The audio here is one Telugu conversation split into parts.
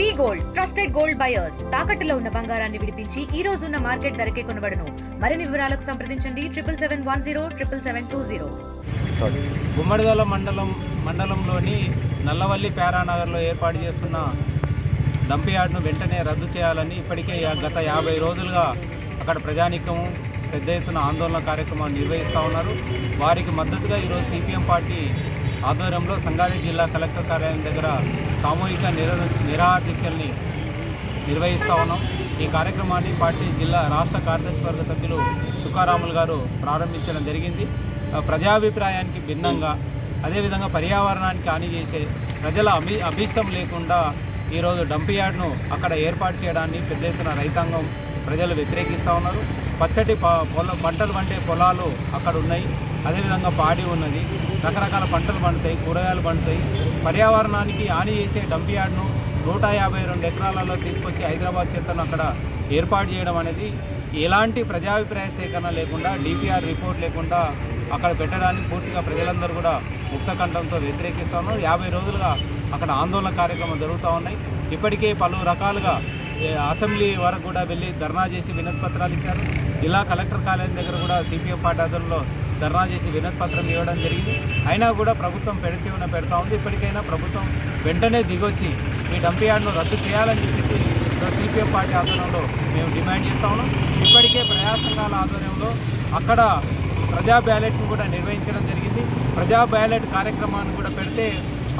V gold trusted gold buyers. తాకట్టులో ఉన్న బంగారాన్ని విడిపించి ఈ రోజు ఉన్న మార్కెట్ ధరకే కొనబడను. మరిన్ని వివరాలకు సంప్రదించండి. Triple seven one zero triple seven two zero. Gummadidala మండలం మండలంలోని నల్లవల్లి ప్యారానగర్లో ఏర్పాటు చేస్తున్న డంప్ యార్డ్ను వెంటనే రద్దు చేయాలని ఇప్పటికే గత యాభై రోజులుగా అక్కడ ప్రజానీకము పెద్ద ఎత్తున ఆందోళన కార్యక్రమాన్ని నిర్వహిస్తూ ఉన్నారు. వారికి మద్దతుగా ఈరోజు సిపిఎం పార్టీ ఆధ్వర్యంలో సంగారెడ్డి జిల్లా కలెక్టర్ కార్యాలయం దగ్గర సామూహిక నిర నిరాధిక్యల్ని నిర్వహిస్తూ ఉన్నాం ఈ కార్యక్రమాన్ని పార్టీ జిల్లా రాష్ట్ర కార్యదర్శి వర్గ సభ్యులు తుకారాములు గారు ప్రారంభించడం జరిగింది. ప్రజాభిప్రాయానికి భిన్నంగా అదేవిధంగా పర్యావరణానికి హాని చేసే ప్రజల అభి అభీష్టం లేకుండా ఈరోజు డంప్ యార్డ్ను అక్కడ ఏర్పాటు చేయడాన్ని పెద్ద ఎత్తున రైతాంగం ప్రజలు వ్యతిరేకిస్తూ ఉన్నారు. పచ్చటి ప- పొల పంటలు పండే పొలాలు అక్కడ ఉన్నాయి. అదేవిధంగా పాడి ఉన్నది. రకరకాల పంటలు పండుతాయి కూరగాయలు పండుతాయి. పర్యావరణానికి హాని చేసే డంప్ యార్డ్ను నూట యాభై రెండు ఎకరాలలో తీసుకొచ్చి హైదరాబాద్ చెత్తను అక్కడ ఏర్పాటు చేయడం అనేది ఎలాంటి ప్రజాభిప్రాయ సేకరణ లేకుండా డిపిఆర్ రిపోర్ట్ లేకుండా అక్కడ పెట్టడానికి పూర్తిగా ప్రజలందరూ కూడా ముక్తకంఠంతో కంఠంతో ఉన్నారు యాభై రోజులుగా అక్కడ ఆందోళన కార్యక్రమం జరుగుతూ ఉన్నాయి. ఇప్పటికే పలు రకాలుగా అసెంబ్లీ వరకు కూడా వెళ్ళి ధర్నా చేసి వినతి పత్రాలు ఇచ్చారు. జిల్లా కలెక్టర్ కార్యాలయం దగ్గర కూడా సిపిఎం పార్టీ ఆధ్వర్యంలో ధర్నా చేసి వినతి పత్రం ఇవ్వడం జరిగింది. అయినా కూడా ప్రభుత్వం పెడచెవిన పెడతా ఉంది. ఇప్పటికైనా ప్రభుత్వం వెంటనే దిగొచ్చి ఈ డంప్ యార్డ్ను రద్దు చేయాలని చెప్పేసి సిపిఎం పార్టీ ఆధ్వర్యంలో మేము డిమాండ్ చేస్తా ఉన్నాం. ఇప్పటికే ప్రజా సంఘాల ఆధ్వర్యంలో అక్కడ ప్రజా బ్యాలెట్ను కూడా నిర్వహించడం జరిగింది. ప్రజా బ్యాలెట్ కార్యక్రమాన్ని కూడా పెడితే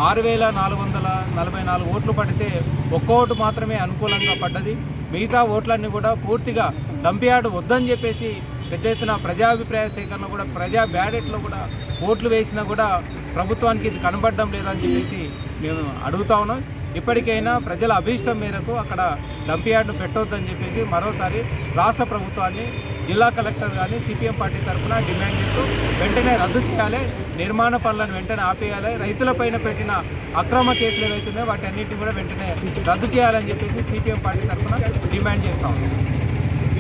ఆరు వేల నాలుగు వందల నలభై నాలుగు ఓట్లు పడితే ఒక్క ఓటు మాత్రమే అనుకూలంగా పడ్డది. మిగతా ఓట్లన్నీ కూడా పూర్తిగా డంపియార్డ్ వద్దని చెప్పేసి పెద్ద ఎత్తున ప్రజాభిప్రాయ సేకరణ కూడా ప్రజా బ్యాలెట్లో కూడా ఓట్లు వేసినా కూడా ప్రభుత్వానికి ఇది కనబడడం లేదని చెప్పేసి మేము అడుగుతా ఉన్నాం. ఇప్పటికైనా ప్రజల అభీష్టం మేరకు అక్కడ డంపియార్డ్ను పెట్టొద్దని చెప్పేసి మరోసారి రాష్ట్ర ప్రభుత్వాన్ని జిల్లా కలెక్టర్ కానీ సిపిఎం పార్టీ తరఫున డిమాండ్ చేస్తూ వెంటనే రద్దు చేయాలి నిర్మాణ పనులను వెంటనే ఆపేయాలి రైతులపైన పెట్టిన అక్రమ కేసులు ఏవైతున్నాయో వాటి అన్నింటినీ కూడా వెంటనే రద్దు చేయాలని చెప్పేసి సిపిఎం పార్టీ తరఫున డిమాండ్ చేస్తాం